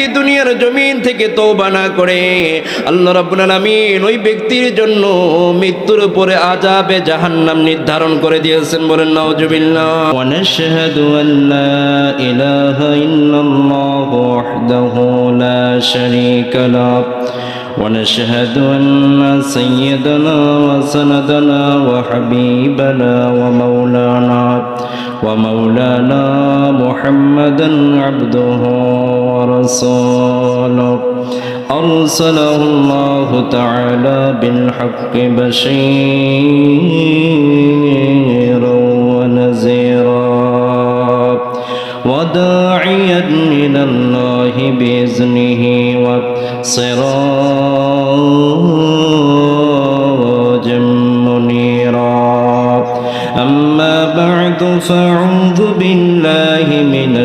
ব্যক্তি দুনিয়ার জমিন থেকে তো না করে, আল্লাহ রাব্বুল আলামিন ওই ব্যক্তির জন্য মৃত্যুর উপরে আযাবে জাহান্নাম নির্ধারণ করে দিয়েছেন বলেন, নাউজুবিল্লাহ। ওয়া নাশহাদু আন লা ইলাহা ইল্লাল্লাহু ওয়াহদাহু লা শারীকা লাহ। ونشهد أن سيدنا وسندنا وحبيبنا ومولانا ومولانا محمدا عبده ورسوله. أرسله الله تعالى بالحق بشيرا ونذيرا. وداعيا إلى الله بإذنه وسراجا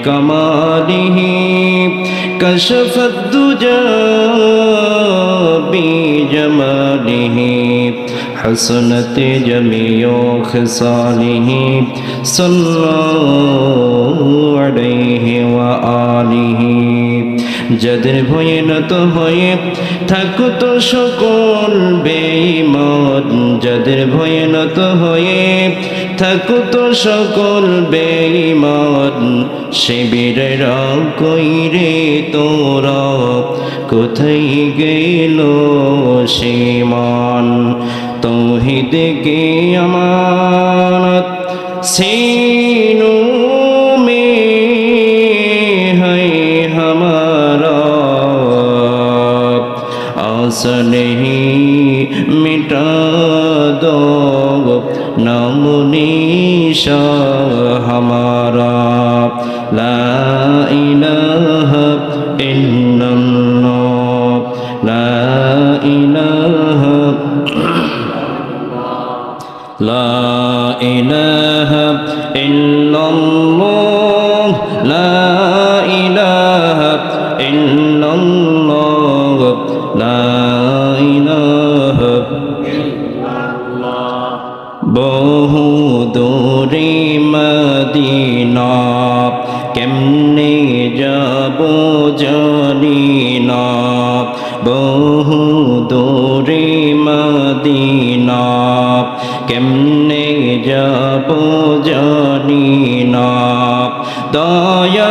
بكماله كشف الدجى بجماله حسنت جميع خصاله صلى عليه وآله যাদের ভয়ে নত হয়ে থাকুত সকল বেঈমান, যাদের ভয়ে নত হয়ে থাকুত সকল বেঈমান, শিবিরেরা কইরে তোরা কোথায় গেল সীমান? তৌহিদকে আমানত? সিনু दो नमुनीश हमारा ला इलाह इल्लल्लाह ला इलाह ला इलाह इल्लल्लाह মদিনা কেমনে যাব জানি না বহু দূরে মদিনা কেমনে যাব জানি না দয়া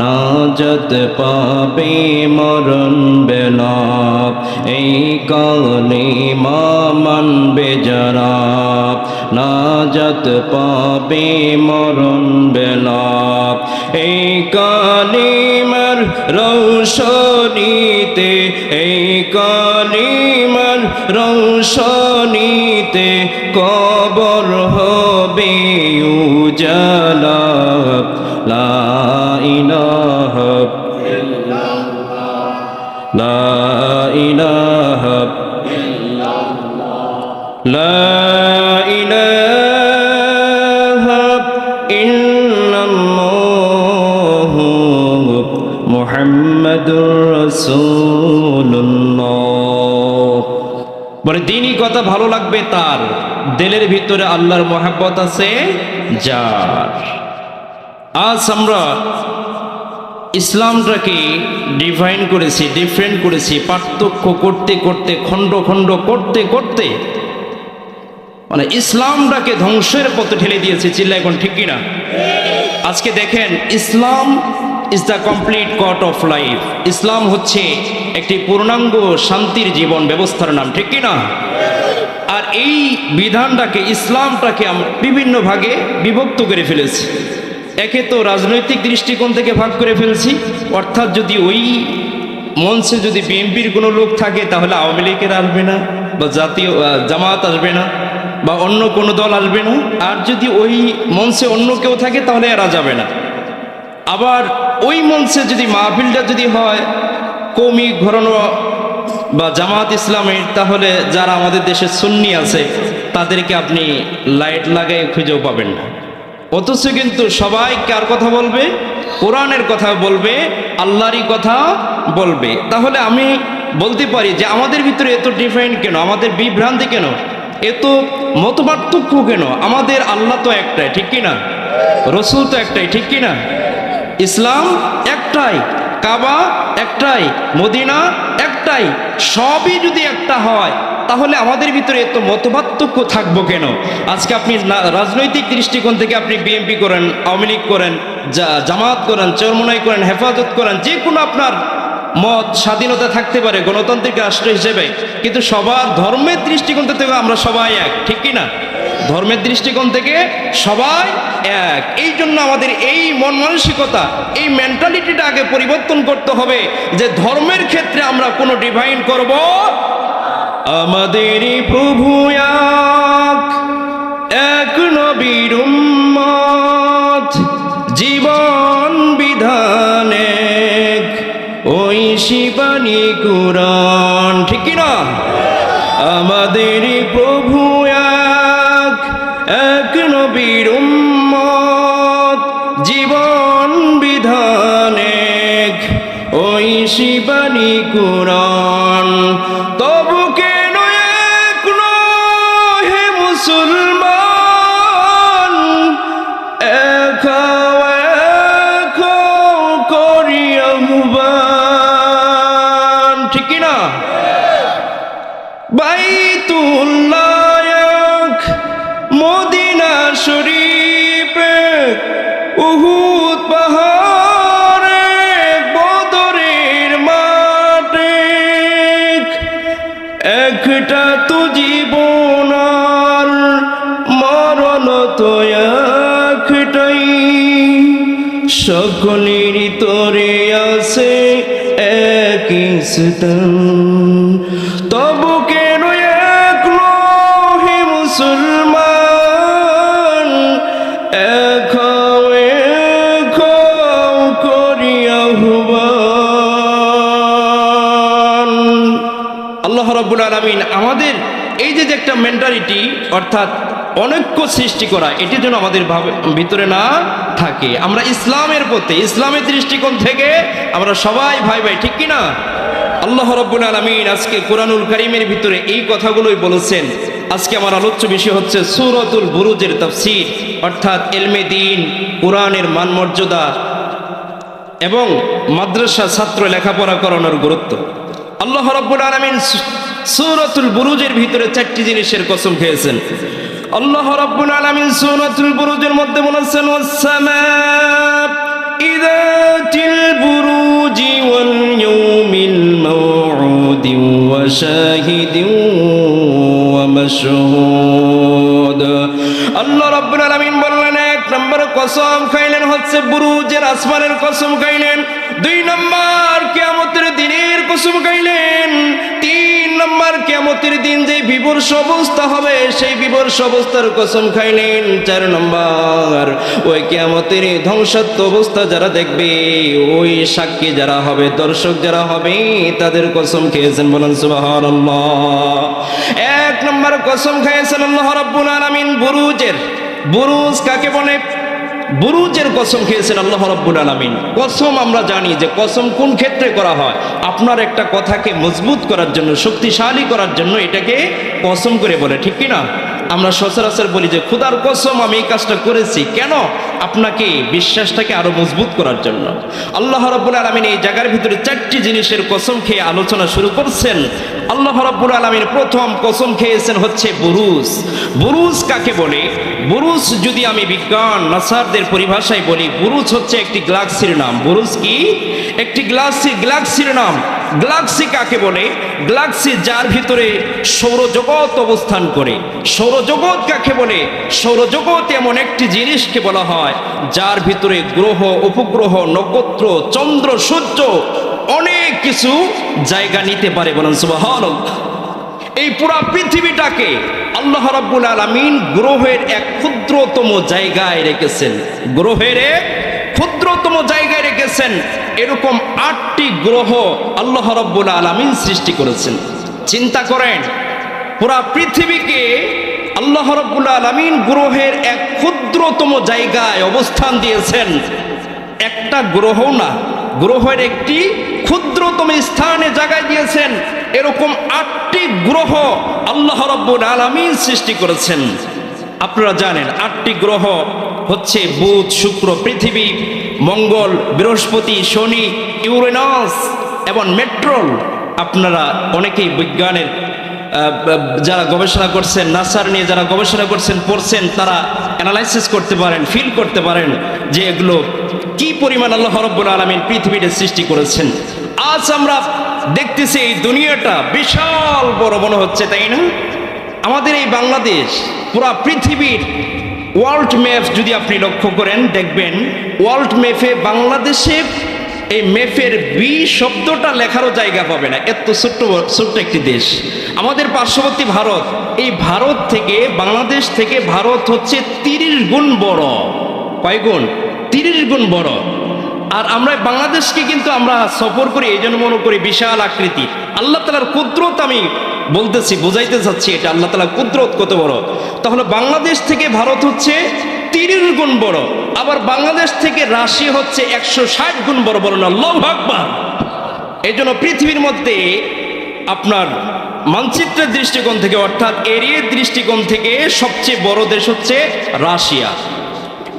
নাজত পাবে মরণ বেলা এই কালিমা মানবে যারা নাজত পাবে মরণ বেলা এই কালিমার রৌশনীতে, এই কালিমার রৌশনীতে কবর হবে উজালা লা ইলাহা লা ইলাহা ইল্লাল্লাহ মুহাম্মাদুর রাসূলুল্লাহ। বলে, দিনই কথা ভালো লাগবে তার। দিলের ভিতরে আল্লাহর মহাব্বত আছে যার। আজ আমরা ইসলামটাকে ডিফাইন করেছি ডিফারেন্ট করেছি, পার্থক্য করতে করতে, খণ্ড খণ্ড করতে করতে মানে ইসলামটাকে ধ্বংসের পথে ঠেলে দিয়েছে, চিল্লা এখন, ঠিক কিনা? আজকে দেখেন, Islam is the complete code of life Islam হচ্ছে একটি পূর্ণাঙ্গ শান্তির জীবন ব্যবস্থার নাম, ঠিক কিনা? আর এই বিধানটাকে, ইসলামটাকে আমরা বিভিন্ন ভাগে বিভক্ত করে ফেলেছি। একে তো রাজনৈতিক দৃষ্টিকোণ থেকে ভাগ করে ফেলছি। অর্থাৎ যদি ওই মঞ্চে যদি বিএনপির কোনো লোক থাকে, তাহলে আওয়ামী লীগের আসবে না, বা জাতীয় জামাত আসবে না, বা অন্য কোনো দল আসবে না। আর যদি ওই মঞ্চে অন্য কেউ থাকে, তাহলে এরা যাবে না। আবার ওই মঞ্চে যদি মাহফিলটা যদি হয় কৌমি ঘরানো বা জামাত ইসলামের, তাহলে যারা আমাদের দেশে সুন্নি আছে, তাদেরকে আপনি লাইট লাগাই খুঁজেও পাবেন না। অথচ কিন্তু সবাই কার কথা বলবে? কোরআনের কথা বলবে, আল্লাহরই কথা বলবে। তাহলে আমি বলতে পারি যে আমাদের ভিতরে এত ডিফারেন্ট কেন? আমাদের বিভ্রান্তি কেন? এত মতপার্থক্য কেন? আমাদের আল্লাহ তো একটাই, ঠিক কিনা রসুল তো একটাই, ঠিক কিনা ইসলাম একটাই, কাবা একটাই, মদিনা একটাই, সবই যদি একটা হয় তাহলে আমাদের ভিতরে এত মতপার্থক্য থাকব কেন? আজকে আপনি রাজনৈতিক দৃষ্টিকোণ থেকে আপনি বিএনপি করেন, আওয়ামী লীগ করেন জামাত করেন, চরমনাই করেন, হেফাজত করেন, যে কোনো আপনার মত স্বাধীনতা থাকতে পারে, গণতান্ত্রিক রাষ্ট্র হিসেবে। কিন্তু সবার ধর্মের দৃষ্টিকোণ থেকে আমরা সবাই এক, ঠিক কি না? ধর্মের দৃষ্টিকোণ থেকে সবাই এক। এই জন্য আমাদের এই মন মানসিকতা, এই মেন্টালিটিটা আগে পরিবর্তন করতে হবে যে ধর্মের ক্ষেত্রে আমরা কোনো ডিভাইন করব আমাদের প্রভু এক, এক নবীর উম্মত, জীবন বিধান ওই শিবানী কুরআন ঠিক না আমাদের প্রভু এক এক নবীর উম্মত। জীবন বিধান ওই শিবানী কুরআন উহুদ বদরের মাঠে একটা তো জীবন আর মরণ তো একটাই। সকলের তরে আছে এক ইসলাম আল্লাহ রব্বুল আলমিন আমাদের এই যে যে একটা মেন্টালিটি অর্থাৎ অনৈক্য সৃষ্টি করা, এটি যেন আমাদের ভিতরে না থাকে। আমরা ইসলামের প্রতি ইসলামের দৃষ্টিকোণ থেকে আমরা সবাই ভাই ভাই, ঠিক কি না আল্লাহ রব্বুল আলমিন আজকে কোরআনুল করিমের ভিতরে এই কথাগুলোই বলেছেন। আজকে আমার আলোচ্য বিষয় হচ্ছে সুরতুল বুরুজের তফসির, অর্থাৎ এলমে দিন, কোরআনের মানমর্যাদা এবং মাদ্রাসা ছাত্র লেখাপড়া করানোর গুরুত্ব। আল্লাহ রব্বুল আলমিন সূরাতুল বুরুজের ভিতরে চারটি জিনিসের কসম খেয়েছেন। আল্লাহ রব্বুল আলমিন সূরাতুল বুরুজের মধ্যে বলেছেন আল্লাহ রাব্বুল আলামিন বললেন নম্বর কসম খাইলেন হচ্ছে বুরুজের আসমানের কসম খাইলেন। দুই নম্বর কিয়ামতের দিনের কসম খাইলেন। তিন নম্বর কিয়ামতের দিন যে বিবর্ষ অবস্থা হবে, সেই বিবর্ষ অবস্থার কসম খাইলেন। চার নম্বর, ওই কিয়ামতের ধ্বংসাত্ম অবস্থা যারা দেখবে, ওই সাক্ষী যারা হবে, দর্শক যারা হবে, তাদের কসম খেয়েছেন বলেন সুবহানাল্লাহ। এক নম্বর কসম খাইয়েছেন আল্লাহ রাব্বুল আলামিন বুরুজের। বুরুজ কাকে বলে? বুরুজের কসম খেয়েছেন আল্লাহ রাব্বুল আলামিন। কসম আমরা জানি যে কসম কোন ক্ষেত্রে করা হয়? আপনার একটা কথাকে মজবুত করার জন্য, শক্তিশালী করার জন্য এটাকে কসম করে বলে, ঠিক কি না? আমরা সচরাচর বলি যে, খুদার কসম, আমি এই কাজটা করেছি। কেন? আপনাকে বিশ্বাসটাকে আরও মজবুত করার জন্য। আল্লাহ রাব্বুল আলামিন এই জায়গার ভিতরে চারটি জিনিসের কসম খেয়ে আলোচনা শুরু করছেন। আল্লাহ রাব্বুল আলামিন প্রথম কসম খেয়েছেন হচ্ছে বুরুজ। বুরুজ কাকে বলে? বুরুজ যদি আমি বিজ্ঞান, নাসারদের পরিভাষায় বলি, বুরুজ হচ্ছে একটি গ্লাক্সির নাম। বুরুজ কি? একটি গ্লাক্সি গ্লাক্সির নাম। গ্লাক্সি কাকে বলে? গ্লাক্সি যার ভিতরে সৌরজগৎ অবস্থান করে। সৌরজগৎ কাকে বলে? সৌরজগৎ এমন একটি জিনিসকে বলা হয়, যার ভিতরে গ্রহ, উপগ্রহ, নক্ষত্র, চন্দ্র, সূর্য অনেক কিছু জায়গা নিতে পারে বলেন সুবহানাল্লাহ। এই পুরা পৃথিবীটাকে আল্লাহ রাব্বুল আলামিন গ্রহের এক ক্ষুদ্রতম জায়গায় রেখেছেন। গ্রহের এক ক্ষুদ্রতম জায়গায় রেখেছেন। এরকম আটটি গ্রহ আল্লাহ রাব্বুল আলামিন সৃষ্টি করেছেন। চিন্তা করেন, পুরা পৃথিবীকে আল্লাহ রাব্বুল আলামিন গ্রহের এক ক্ষুদ্রতম জায়গায় অবস্থান দিয়েছেন। একটা গ্রহ না গ্রহের একটি ক্ষুদ্রতম স্থানে জায়গায় দিয়েছেন। এরকম আটটি গ্রহ আল্লাহ রব্বুল আলামিন সৃষ্টি করেছেন। আপনারা জানেন, আটটি গ্রহ হচ্ছে বুধ, শুক্র, পৃথিবী, মঙ্গল, বৃহস্পতি, শনি, ইউরেনাস এবং মেট্রোল। আপনারা অনেকেই বিজ্ঞানের যারা গবেষণা করছেন, নাসার নিয়ে যারা গবেষণা করছেন, পড়ছেন, তারা অ্যানালাইসিস করতে পারেন ফিল করতে পারেন যে এগুলো কি পরিমাণ আল্লাহ রব্বুল আলমিন পৃথিবীটা সৃষ্টি করেছেন? আজ আমরা দেখতেছি এই দুনিয়াটা বিশাল বড় মনে হচ্ছে, তাই না? আমাদের এই বাংলাদেশ, পুরা পৃথিবীর ওয়ার্ল্ড ম্যাপ যদি আপনি লক্ষ্য করেন, দেখবেন ওয়ার্ল্ড ম্যাপে বাংলাদেশে এই মেফের বি শব্দটা লেখারও জায়গা পাবে না। এত ছোট্ট ছোট্ট একটি দেশ। আমাদের পার্শ্ববর্তী ভারত, এই ভারত থেকে, বাংলাদেশ থেকে ভারত হচ্ছে তিরিশ গুণ বড়। কয় গুণ? তিরিশ গুণ বড়। আর আমরা বাংলাদেশকে কিন্তু আমরা সফর করি, এই জন্য মনে করি বিশাল আকৃতি। আল্লাহ তালার কুদরত আমি বলতেছি, বোঝাইতে চাচ্ছি এটা, আল্লাহ তালার কুদরত কত বড়। তাহলে বাংলাদেশ থেকে ভারত হচ্ছে তিরিশ গুণ বড়, আবার বাংলাদেশ থেকে রাশি হচ্ছে একশো ষাট গুণ বড় বড় না আল্লাহ আকবার। এই জন্য পৃথিবীর মধ্যে আপনার মানচিত্রের দৃষ্টিকোণ থেকে, অর্থাৎ এরিয়ার দৃষ্টিকোণ থেকে সবচেয়ে বড় দেশ হচ্ছে রাশিয়া।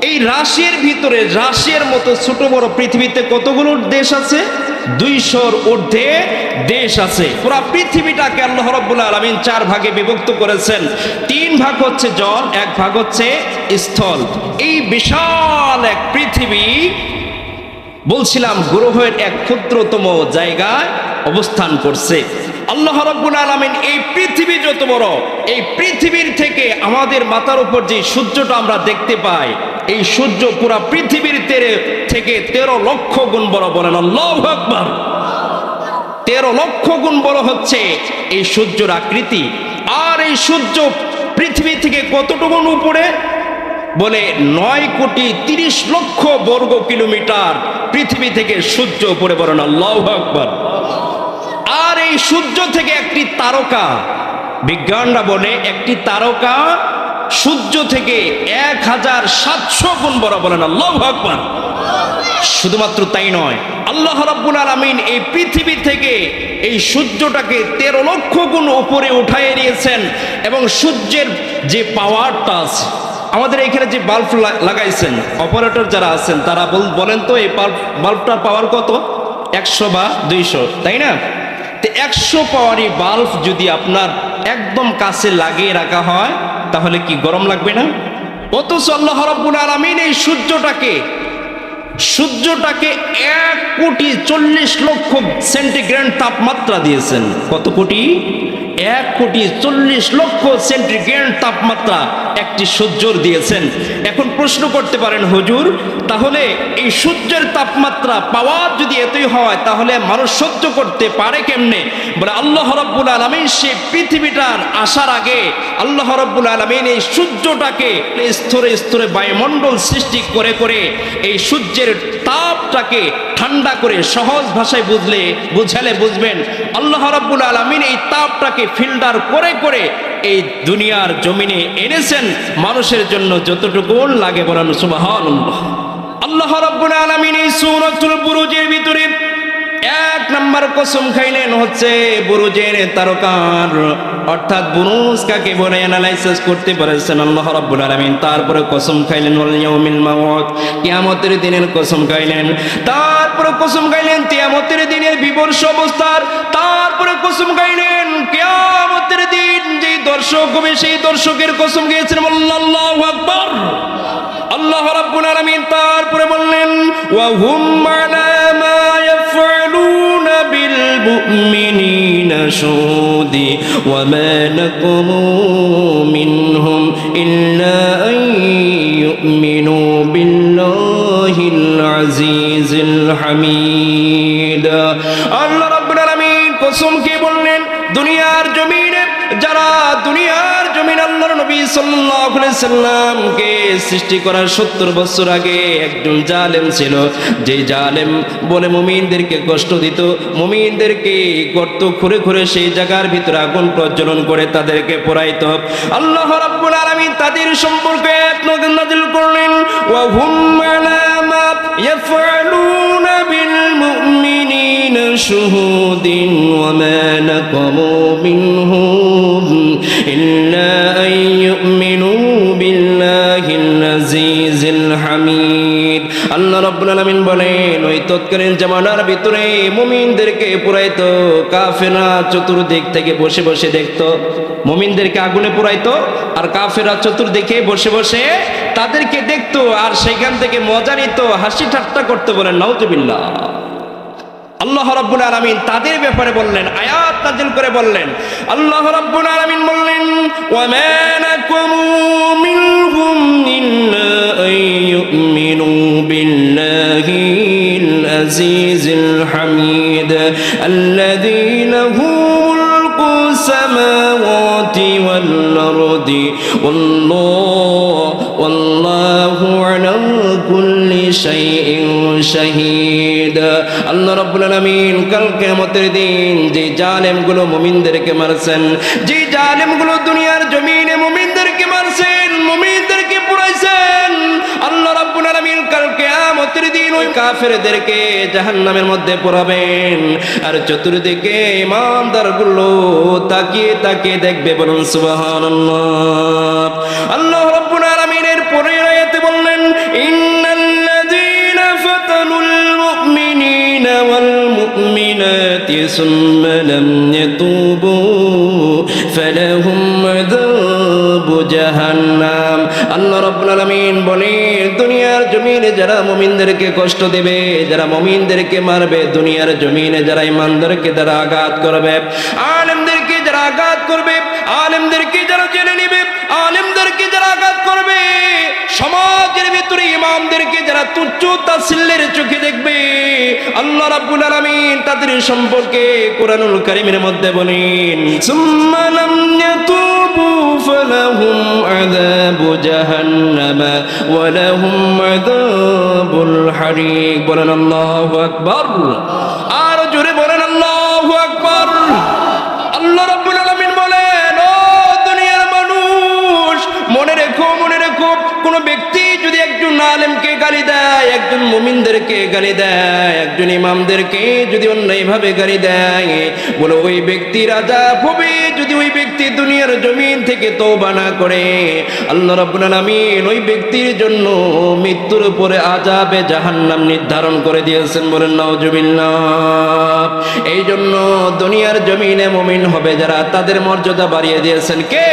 এই রাশিয়ার ভিতরে রাশিয়ার মতো ছোট বড় পৃথিবীতে কতগুলো দেশ আছে? দুইশোর ঊর্ধ্বে দেশ আছে। পুরা পৃথিবীটাকে আল্লাহ রব্বুল আলমিন চার ভাগে বিভক্ত করেছেন। তিন ভাগ হচ্ছে জল, এক ভাগ হচ্ছে স্থল। এই বিশাল এক পৃথিবী, বলছিলাম, গ্রহের এক ক্ষুদ্রতম জায়গায় অবস্থান করছে। আল্লাহ রব্বুল আলমিন এই পৃথিবী যত বড়, এই পৃথিবীর থেকে আমাদের মাথার উপর যে সূর্যটা আমরা দেখতে পাই, এই সূর্য পুরা পৃথিবীর তেরে থেকে তেরো লক্ষ গুণ বড় বলেন আল্লাহ আকবার। তেরো লক্ষ গুণ বড় হচ্ছে এই সূর্যর আকৃতি। আর এই সূর্য পৃথিবী থেকে কতটুকু উপরে? বলে নয় কোটি তিরিশ লক্ষ বর্গ কিলোমিটার পৃথিবী থেকে সূর্য উপরে বলেন আল্লাহ আকবার। আর এই সূর্য থেকে একটি তারকা, বিজ্ঞানরা বলে একটি তারকা সূর্য থেকে এক হাজার সাতশো গুণ বড় বলেন আল্লাহ আকবার। শুধুমাত্র তাই নয়, আল্লাহ রাব্বুল আলামিন এই পৃথিবী থেকে এই সূর্যটাকে তেরো লক্ষ গুণ উপরে উঠাইয়ে নিয়েছেন এবং সূর্যের যে পাওয়ারটা আছে, আমাদের এখানে যে বাল্ব লাগাইছেন অপারেটর যারা আছেন তারা বল- বলেন তো এই বাল্ব বাল্বটার পাওয়ার কত? একশো বা দুইশো, তাই না? তো একশো পাওয়ারি বাল্ব যদি আপনার একদম কাছে লাগিয়ে রাখা হয়, তাহলে কি গরম লাগবে না? অত আল্লাহ রাব্বুল আলামিন এই সূর্যটাকে সূর্যটাকে এক কোটি চল্লিশ লক্ষ সেন্টিগ্রেড তাপমাত্রা দিয়েছেন। কত কোটি? এক কোটি চল্লিশ লক্ষ সেন্টিগ্রেড তাপমাত্রা একটি সূর্যর দিয়েছেন। এখন প্রশ্ন করতে পারেন, হুজুর, তাহলে এই সূর্যের তাপমাত্রা পাওয়ার যদি এতই হয়, তাহলে মানুষ সহ্য করতে পারে কেমনে? বলে আল্লাহ রব্বুল আলমিন সে পৃথিবীটার আসার আগে আল্লাহ রব্বুল আলমিন এই সূর্যটাকে স্তরে স্তরে বায়ুমণ্ডল সৃষ্টি করে করে এই সূর্যের তাপটাকে ঠান্ডা করে সহজ ভাষায় বুঝলে, বুঝালে বুঝবেন, আল্লাহ রাব্বুল আলমিন এই তাপটাকে ফিল্টার করে করে এই দুনিয়ার জমিনে এনেছেন। মানুষের জন্য যতটুকু লাগে বলেন, সুবহানাল্লাহ। আল্লাহ রাব্বুল আলামিন এই সূরাতুল বুরুজের ভিতরে এক নাম্বার কসম খাইলেন হচ্ছে বুরুজের তারকার। অর্থাৎ বুরুজ কাকে বলে? অ্যানালাইসিস করতে পারেছেন আল্লাহ রাব্বুল আলামিন। তারপরে কসম খাইলেন, ওয়াল ইয়াউমিল মাউত। কিয়ামতের দিনের কসম খাইলেন। তারপরে কসম খাইলেন, কিয়ামতের দিনের বিবর্ষ অবস্থার। তারপরে কসম খাইলেন, কিয়ামতের দিন যেই দর্শক হবে, সেই দর্শকের কসম খেয়েছেন আল্লাহু আকবার। আল্লাহ রাব্বুল আলামিন তারপরে বললেন, ওয়া হুম মা বিল মুমিনিনা শুদি ওয়া মা নাকুমু মিনহুম ইল্লা আন ইউমিনু বিল্লাহিল আজিজিল হামিদ আল্লাহ রাব্বুল আলামিন কসম কে বললেন সাল্লামকে সৃষ্টি করার 70 বছর আগে একজন জালেম ছিল। যে জালেম বলে মুমিনদেরকে কষ্ট দিত, মুমিনদেরকে গর্ত খুঁড়ে খুঁড়ে সেই জায়গার ভিতরে আগুন প্রজ্বলন করে তাদেরকে পোড়াইতো। আল্লাহ রাব্বুল আলামিন তাদের সম্পর্কে নাযিল করলেন। ওয়া বিল মুমিনিন শুহুদিন। তৎকালীন জামানার ভিতরে মুমিনদেরকে পুরাইতো কাফেরা চতুর্দিক থেকে বসে বসে দেখতো, মুমিনদেরকে আগুনে পুরাইতো, আর কাফেরা চতুর্দিকে বসে বসে তাদেরকে দেখতো, আর সেখান থেকে মজা নিত, হাসি ঠাট্টা করতে বলেন নাউজুবিল্লাহ। আল্লাহ রাব্বুল আলামিন তাদের ব্যাপারে বললেন, আয়াত নাজিল করে বললেন, আল্লাহ রাব্বুল আলামিন বললেন, ওয়া মা নাকুমু মিনহুম ইল্লা আজিজিল হামিদ আল্লাযী লাহু মুলকু সামাওয়াতি ওয়াল আরদি والله والله على كل شيء شهيد আল্লাহ রাব্বুল আলামিন কাল কিয়ামতের দিন যে জালেমগুলো মুমিনদেরকে মারছেন যে জালেমগুলো দুনিয়ার কাফেরদেরকে জাহান্নামের মধ্যে পোড়াবেন। আর চতুর্দিকে ইমানদারগুলো তাকিয়ে তাকিয়ে দেখবে বলুন, সুবহানাল্লাহ। আল্লাহ রাব্বুল পরে বললেন সুম্মা লাম যারা মুমিনদেরকে কষ্ট দেবে, যারা মুমিনদেরকে মারবে, দুনিয়ার জমিনে যারা ইমানদারকে যারা আঘাত করবে, আলেমদেরকে যারা আঘাত করবে, আলেমদেরকে যারা জেনে নেবে, আলেমদেরকে যারা আঘাত করবে, সমাজের ভিতরে ইমামদেরকে যারা তুচ্ছ তাসিল্লের চোখে দেখবে, আল্লাহ রাব্বুল আলামিন তাদের সম্পর্কে কোরআনুল কারীমের মধ্যে বলেন, সুম্মা লাম ইয়াতুবু ফালাহুম আযাবু জাহান্নামা ওয়া লাহুম বলেন আল্লাহ আকবর। আর জোরে বলেন আল্লাহ আকবর। আল্লাহ রব্বুল আলমিন বলেন, ও দুনিয়ার মানুষ, মনে রেখো মনে রেখো, কোনো ব্যক্তি আলেমকে গালি দেয়, একজন মুমিনদেরকে গালি দেয়, একজন ইমামদেরকে যদি অন্যায়ভাবে গালি দেয়, বলো ওই ব্যক্তি রাজা হবে যদি ওই ব্যক্তি দুনিয়ার জমিন থেকে তওবা না করে, আল্লাহ রাব্বুল আলামিন ওই ব্যক্তির জন্য মৃত্যুর উপরে আযাবে জাহান্নাম নির্ধারণ করে দিয়েছেন বলেন, নাউজুবিল্লাহ। এই জন্য দুনিয়ার জমিনে মুমিন হবে যারা তাদের মর্যাদা বাড়িয়ে দিয়েছেন কে?